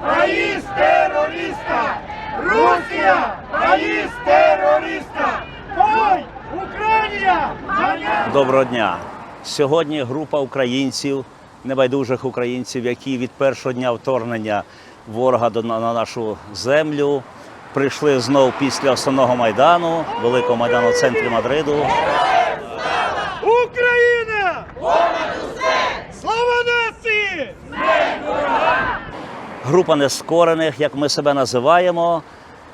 país terrorista. Rusia, país terrorista. Hoy Україна, Доброго дня! Сьогодні група українців, небайдужих українців, які від першого дня вторгнення ворога до на на нашу землю прийшли знов після основного майдану, великого майдану в центрі Мадриду. Україна! Слава нації! Група нескорених, як ми себе називаємо,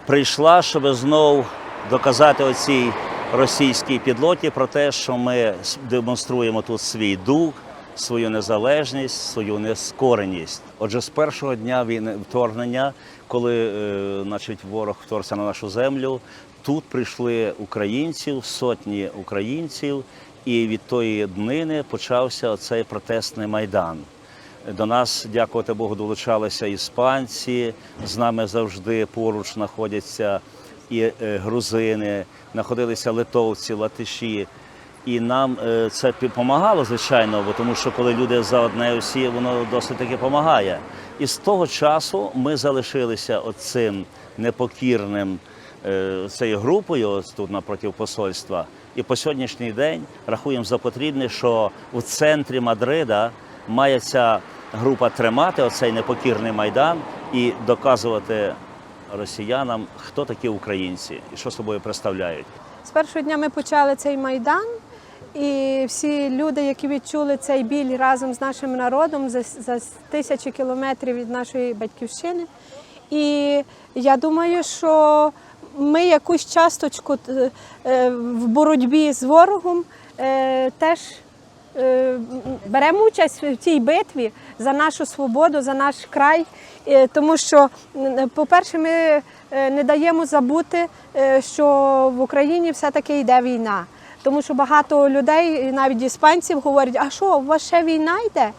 прийшла, щоб знов доказати оцій російській підлоті про те, що ми демонструємо тут свій дух, свою незалежність, свою нескореність. Отже, з першого дня війни вторгнення, коли е, значить, ворог вторгся на нашу землю, тут прийшли українців, сотні українців, і від тої днини почався оцей протестний майдан. До нас, дякувати Богу, долучалися іспанці. З нами завжди поруч знаходяться і е, грузини, знаходилися литовці, латиші. І нам е, це допомагало, звичайно, бо тому що коли люди за одне усі, воно досить таки допомагає. І з того часу ми залишилися оцим непокірним е, цією групою ось тут напроти посольства. І по сьогоднішній день рахуємо за потрібне, що у центрі Мадрида має ця група тримати оцей непокірний майдан і доказувати росіянам, хто такі українці і що собою представляють. З першого дня ми почали цей майдан, і всі люди, які відчули цей біль разом з нашим народом за, за тисячі кілометрів від нашої батьківщини. І я думаю, що ми якусь часточку е, в боротьбі з ворогом е, теж беремо участь в цій битві за нашу свободу, за наш край, Е, тому що, по-перше, ми е, не даємо забути, е, що в Україні все-таки йде війна. Тому що багато людей, навіть іспанців, говорять, а що, у вас ще війна йде?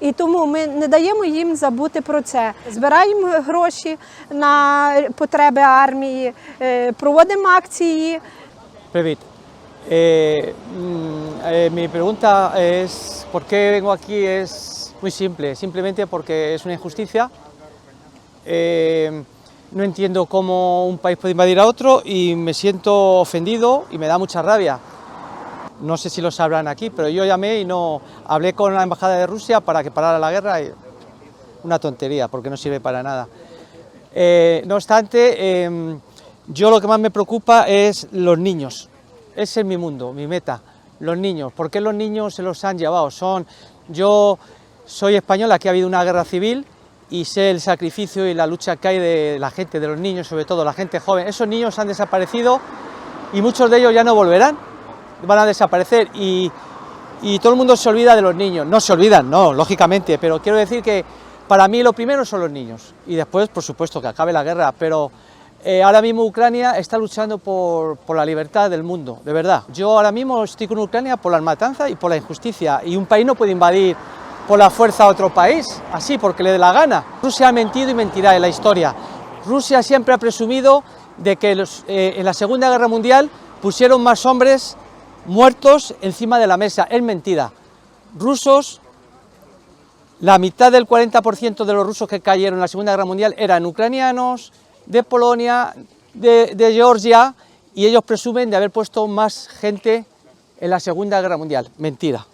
І тому ми не даємо їм забути про це. Збираємо гроші на потреби армії, е, проводимо акції. Previt. Eh, mm, eh, mi pregunta es, ¿por qué vengo aquí? Es muy simple, simplemente porque es una injusticia. Eh, no entiendo cómo un país puede invadir a otro y me siento ofendido y me da mucha rabia. No sé si lo sabrán aquí, pero yo llamé y no hablé con la embajada de Rusia para que parara la guerra. Y una tontería, porque no sirve para nada. Eh, no obstante, em, yo lo que más me preocupa es los niños. Ese es mi mundo, mi meta. Los niños. ¿Por qué los niños se los han llevado? Son, yo soy española, aquí ha habido una guerra civil y sé el sacrificio y la lucha que hay de la gente, de los niños, sobre todo la gente joven. Esos niños han desaparecido y muchos de ellos ya no volverán, van a desaparecer y, y todo el mundo se olvida de los niños. No se olvidan, no, lógicamente, pero quiero decir que para mí lo primero son los niños y después, por supuesto, que acabe la guerra, pero eh, ahora mismo Ucrania está luchando por, por la libertad del mundo, de verdad. Yo ahora mismo estoy con Ucrania por las matanzas y por la injusticia y un país no puede invadir por la fuerza a otro país, así porque le dé la gana. Rusia ha mentido y mentirá en la historia. Rusia siempre ha presumido de que los, eh, en la Segunda Guerra Mundial pusieron más hombres muertos encima de la mesa. Es mentira. Rusos, la mitad del 40% de los rusos que cayeron en la Segunda Guerra Mundial eran ucranianos, de Polonia, de, de Georgia, y ellos presumen de haber puesto más gente en la Segunda Guerra Mundial. Mentira.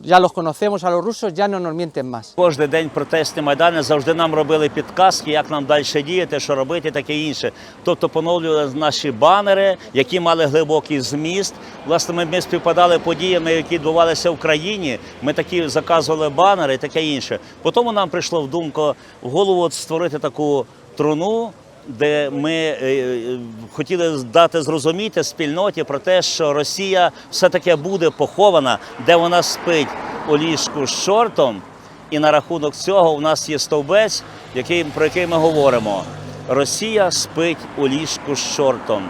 Ya los conocemos a los rusos, ya no nos mienten más. Кожен день протестні майдани завжди нам робили підказки, як нам далі діяти, що робити, таке інше. Тобто поновлювали наші банери, які мали глибокий зміст. Власне, ми, ми співпадали подіями, які відбувалися в країні. Ми такі заказували банери таке інше. Потім нам прийшло в думку в голову створити таку труну. Де ми е, е, хотіли дати зрозуміти спільноті про те, що Росія все-таки буде похована, де вона спить у ліжку з чортом, і на рахунок цього у нас є стовбець, який, про який ми говоримо. Росія спить у ліжку з чортом.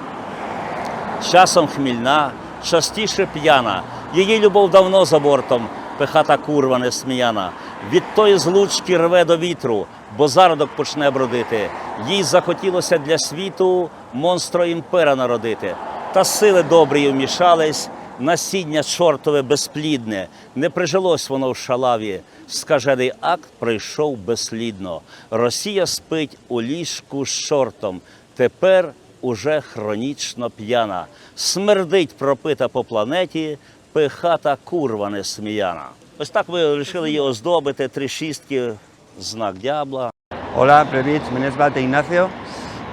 Часом хмільна, частіше п'яна. Її любов давно за бортом, пихата курва несміяна. Від тої злучки рве до вітру, бо зародок почне бродити. Їй захотілося для світу монстро імпера народити. Та сили добрі вмішались, насіння чортове безплідне, не прижилось воно в шалаві. Скажений акт пройшов безслідно. Росія спить у ліжку з чортом. Тепер уже хронічно п'яна. Смердить пропита по планеті, пихата курва несміяна. Ось так ви вирішили її оздобити, три шістки, знак дябла. Hola, Previch, mi nombre es Valte Ignacio.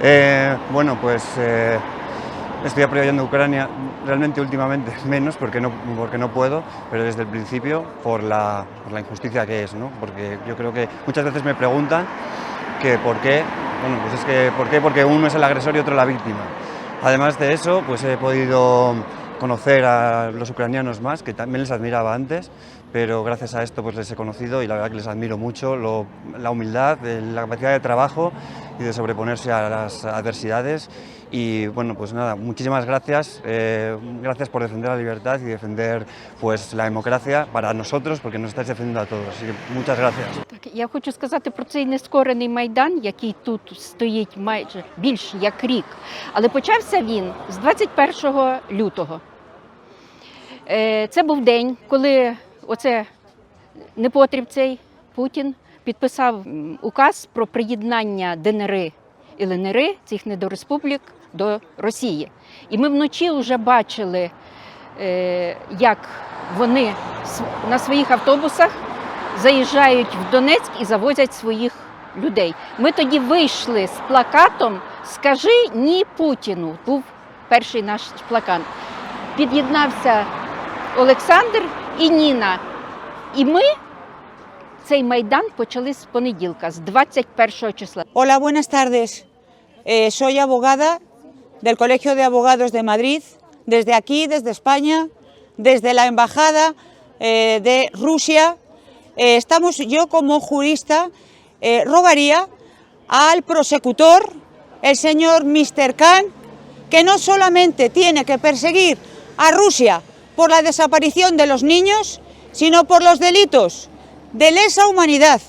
Eh, bueno, pues eh, estoy apoyando Ucrania realmente últimamente menos porque no, porque no puedo, pero desde el principio por la, por la injusticia que es, ¿no? Porque yo creo que muchas veces me preguntan que por qué, bueno, pues es que por qué, porque uno es el agresor y otro la víctima. Además de eso, pues he podido conocer a los ucranianos más, que también les admiraba antes, pero gracias a esto pues les he conocido y la verdad que les admiro mucho lo- la humildad, eh, la capacidad de trabajo y de sobreponerse a las adversidades. Y bueno, pues nada, muchísimas gracias, eh, gracias por defender la libertad y defender pues la democracia para nosotros, porque nos estáis defendiendo a todos. Así que muchas gracias. Я хочу сказати про цей нескорений майдан, який тут стоїть майже більш як рік. Але почався він з 21 лютого. Е, Це був день, коли оце непотріб цей Путін підписав указ про приєднання ДНР і ЛНР, цих недореспублік, до Росії. І ми вночі вже бачили, е, як вони на своїх автобусах заїжджають в Донецьк і завозять своїх людей. Ми тоді вийшли з плакатом Скажи ні Путіну. Був перший наш плакат. Під'єднався Олександр і Ніна. І ми цей майдан почали з понеділка, з 21 числа. Hola, buenas tardes. Eh, soy abogada del Colegio de Abogados de Madrid, desde aquí, desde España, desde la Embajada eh, de Rusia. Eh, estamos, yo como jurista, eh, rogaría al prosecutor, el señor Mr. Khan, que no solamente tiene que perseguir a Rusia por la desaparición de los niños, sino por los delitos de lesa humanidad,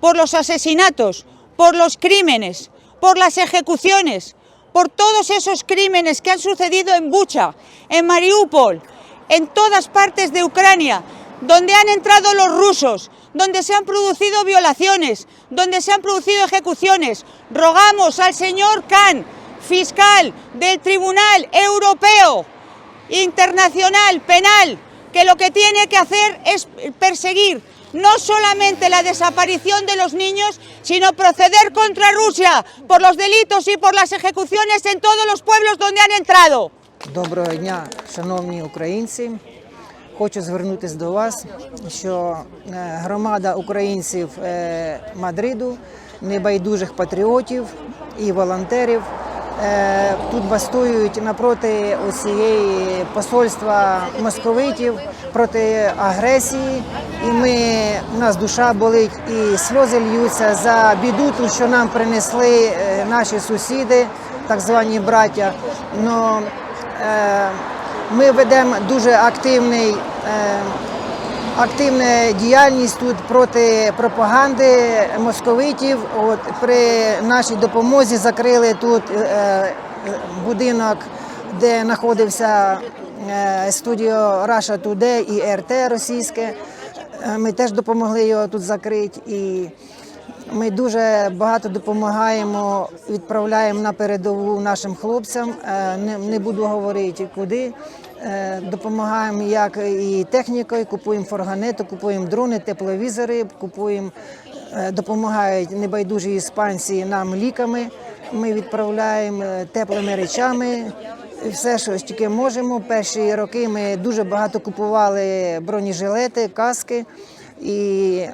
por los asesinatos, por los crímenes, por las ejecuciones, por todos esos crímenes que han sucedido en Bucha, en Mariupol, en todas partes de Ucrania, donde han entrado los rusos, donde se han producido violaciones, donde se han producido ejecuciones. Rogamos al señor Khan, fiscal del Tribunal Europeo, internacional, penal, que lo que tiene que hacer es perseguir no solamente la desaparición de los niños, sino proceder contra Rusia por los delitos y por las ejecuciones en todos los pueblos donde han entrado. Доброго дня, шановні українці. Хочу звернутися до вас, що е, громада українців е, Мадриду, небайдужих патріотів і волонтерів е, Тут бастують напроти усієї посольства московитів проти агресії. І ми, у нас душа болить і сльози льються за біду, ту, що нам принесли е, наші сусіди, так звані браття. Но Е, Ми ведемо дуже активний, е, активну діяльність тут проти пропаганди московитів. От при нашій допомозі закрили тут е, будинок, де знаходився е, студіо Russia Today і РТ російське. Е, Ми теж допомогли його тут закрити. І ми дуже багато допомагаємо, відправляємо на передову нашим хлопцям. Е, не буду говорити куди. Е, Допомагаємо як і технікою, купуємо форганету, купуємо дрони, тепловізори, купуємо, е, допомагають небайдужі іспанці нам ліками. Ми відправляємо е, теплими речами. Все, що тільки можемо. Перші роки ми дуже багато купували бронежилети, каски. І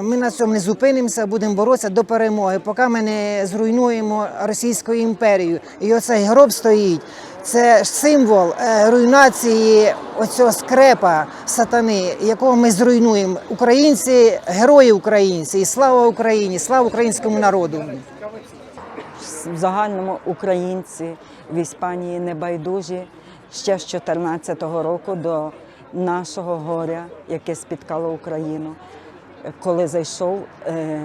ми на цьому не зупинимося, будемо боротися до перемоги, поки ми не зруйнуємо Російську імперію. І оцей гроб стоїть. Це символ е, руйнації оцього скрепа сатани, якого ми зруйнуємо. Українці, герої українці, і слава Україні, слава українському народу. в загальному українці в Іспанії небайдужі ще з 2014 року до нашого горя, яке спіткало Україну, коли зайшов, е,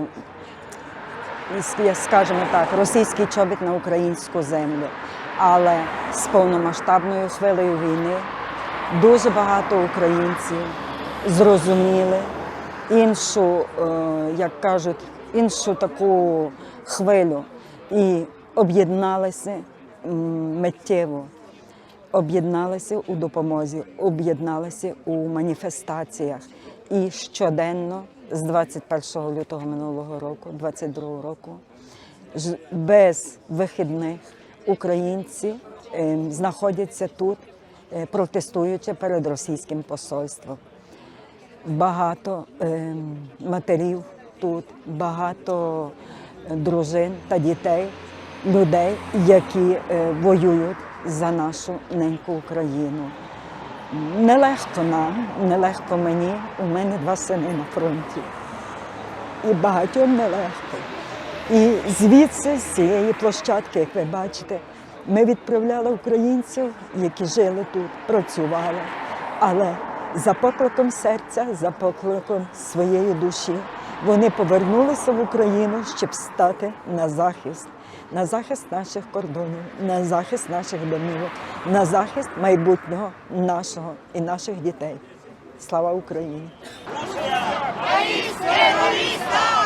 скажімо так, російський чобіт на українську землю. Але з повномасштабною хвилею війни Дуже багато українців зрозуміли іншу, е, як кажуть, іншу таку хвилю і об'єдналися миттєво. Об'єдналися у допомозі, об'єдналися у маніфестаціях. І щоденно з 21 лютого минулого року, 22 року, без вихідних українці е, знаходяться тут, е, протестуючи перед російським посольством. Багато е, матерів тут, багато дружин та дітей, людей, які воюють за нашу неньку Україну. Нелегко нам, нелегко мені. У мене два сини на фронті. І багатьом нелегко. І звідси, з цієї площадки, як ви бачите, ми відправляли українців, які жили тут, працювали. Але за покликом серця, за покликом своєї душі, вони повернулися в Україну, щоб стати на захист, на захист наших кордонів, на захист наших домівок, на захист майбутнього нашого і наших дітей. Слава Україні! Раїсте